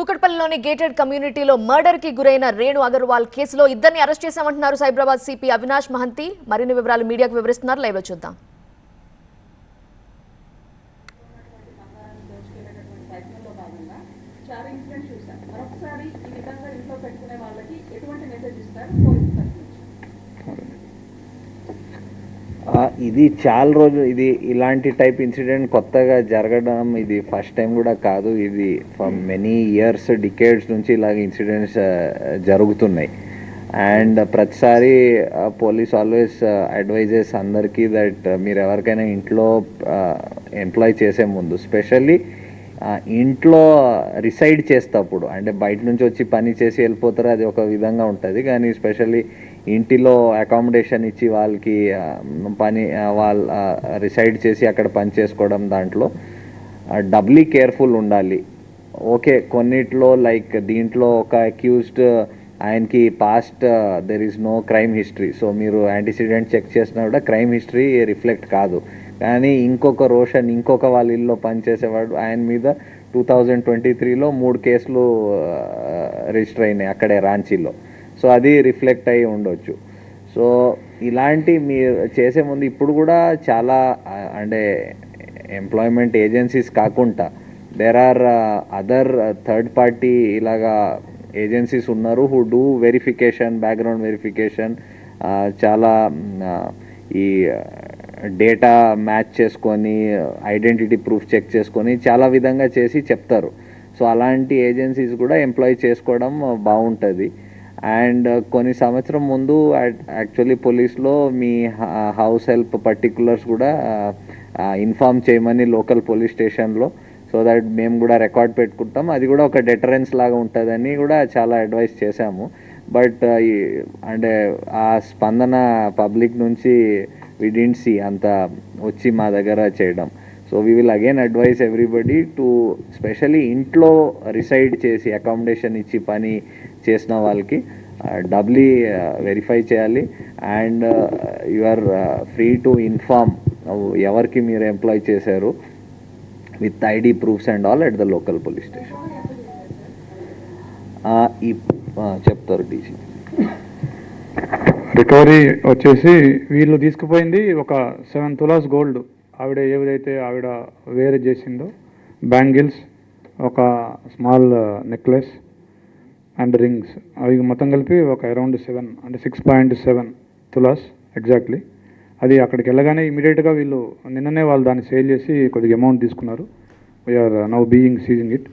కూకట్పల్లిలోని gated కమ్యూనిటీలో మర్డర్కి గురైన రేణు అగర్వాల్ కేసులో ఇద్దరిని అరెస్ట్ చేశామంటున్నారు సైబరాబాద్ సిపి అవినాష్ మహంతి. మరిన్ని వివరాలు మీడియాకు వివరిస్తున్నారు. లైవ్లో చూద్దాం. దోచుకెళ్ళేటటువంటి చూసాం మరొకసారి ఈ విధంగా ఇంట్లో పెట్టుకునే వాళ్ళకి ఎటువంటి మెసేజ్ ఇస్తారు పోలీసు తరఫు నుంచి ఆ, ఇది చాలా రోజులు ఇది ఇలాంటి టైప్ ఇన్సిడెంట్ కొత్తగా జరగడం ఇది ఫస్ట్ టైం కూడా కాదు. ఇది ఫర్ మెనీ ఇయర్స్ డికేడ్స్ నుంచి ఇలాగ ఇన్సిడెంట్స్ జరుగుతున్నాయి. అండ్ ప్రతిసారి పోలీస్ ఆల్వేస్ అడ్వైజెస్ అందరికీ దట్ మీరు ఎవరికైనా ఇంట్లో ఎంప్లాయ్ చేసే ముందు స్పెషల్లీ ఇంట్లో రిసైడ్ చేసేటప్పుడు అంటే బయట నుంచి వచ్చి పని చేసి వెళ్ళిపోతారు అది ఒక విధంగా ఉంటుంది. కానీ స్పెషల్లీ ఇంటిలో అకామిడేషన్ ఇచ్చి వాళ్ళకి పని వాళ్ళ రిసైడ్ చేసి అక్కడ పని చేసుకోవడం దాంట్లో డబ్లీ కేర్ఫుల్ ఉండాలి. ఓకే కొన్నిట్లో లైక్ దీంట్లో ఒక అక్యూజ్డ్ ఆయనకి past there is no crime history so మీరు యాంటీసిడెంట్ చెక్ చేసినా కూడా క్రైమ్ హిస్టరీ రిఫ్లెక్ట్ కాదు. కానీ ఇంకొక రోషన్ ఇంకొక వాళ్ళ ఇల్లు పనిచేసేవాడు. ఆయన మీద టూ థౌజండ్ ట్వంటీ త్రీలో మూడు కేసులు రిజిస్టర్ అయినాయి అక్కడే రాంచీలో. సో అది రిఫ్లెక్ట్ అయ్యి ఉండొచ్చు. సో ఇలాంటి మీరు చేసే ముందు ఇప్పుడు కూడా చాలా అంటే ఎంప్లాయ్మెంట్ ఏజెన్సీస్ కాకుండా there are other third party ఇలాగా ఏజెన్సీస్ ఉన్నారు who do verification background verification చాలా ఈ డేటా మ్యాచ్ చేసుకొని ఐడెంటిటీ ప్రూఫ్ చెక్ చేసుకొని చాలా విధంగా చేసి చెప్తారు. సో అలాంటి ఏజెన్సీస్ కూడా ఎంప్లాయ్ చేసుకోవడం బాగుంటుంది అండ్ కొన్ని సంవత్సరం ముందు యాక్చువల్లీ పోలీస్లో మీ హౌస్ హెల్ప్ పర్టికులర్స్ కూడా ఇన్ఫామ్ చేయమని లోకల్ పోలీస్ స్టేషన్లో. సో దట్ మేము కూడా రికార్డ్ పెట్టుకుంటాం. అది కూడా ఒక డెటరెన్స్ లాగా ఉంటుందని కూడా చాలా అడ్వైస్ చేశాము. బట్ అంటే ఆ స్పందన పబ్లిక్ నుంచి విడిన్సి అంత వచ్చి మా దగ్గర చేయడం. So we will again advise everybody to specially ఇంట్లో రిసైడ్ చేసి అకామిడేషన్ ఇచ్చి పని చేసిన వాళ్ళకి uh, డబ్లీ వెరిఫై uh, చేయాలి. And you are free to inform ఎవరికి మీరు ఎంప్లాయ్ చేశారు with ID proofs and all at the local police station ఈ uh, చెప్తారు డీసీ రికవరీ వచ్చేసి వీళ్ళు తీసుకుపోయింది ఒక సెవెన్ తులాస్ గోల్డ్. ఆవిడ ఏదైతే ఆవిడ వేరే చేసిందో బ్యాంగిల్స్ ఒక small uh, necklace and rings. అవి మొత్తం కలిపి ఒక అరౌండ్ సెవెన్ అంటే సిక్స్ పాయింట్ సెవెన్ తులాస్ ఎగ్జాక్ట్లీ. అది అక్కడికి వెళ్ళగానే ఇమీడియట్గా వీళ్ళు నిన్ననే వాళ్ళు దాన్ని సేల్ చేసి కొద్దిగా అమౌంట్ తీసుకున్నారు. We are now being seizing it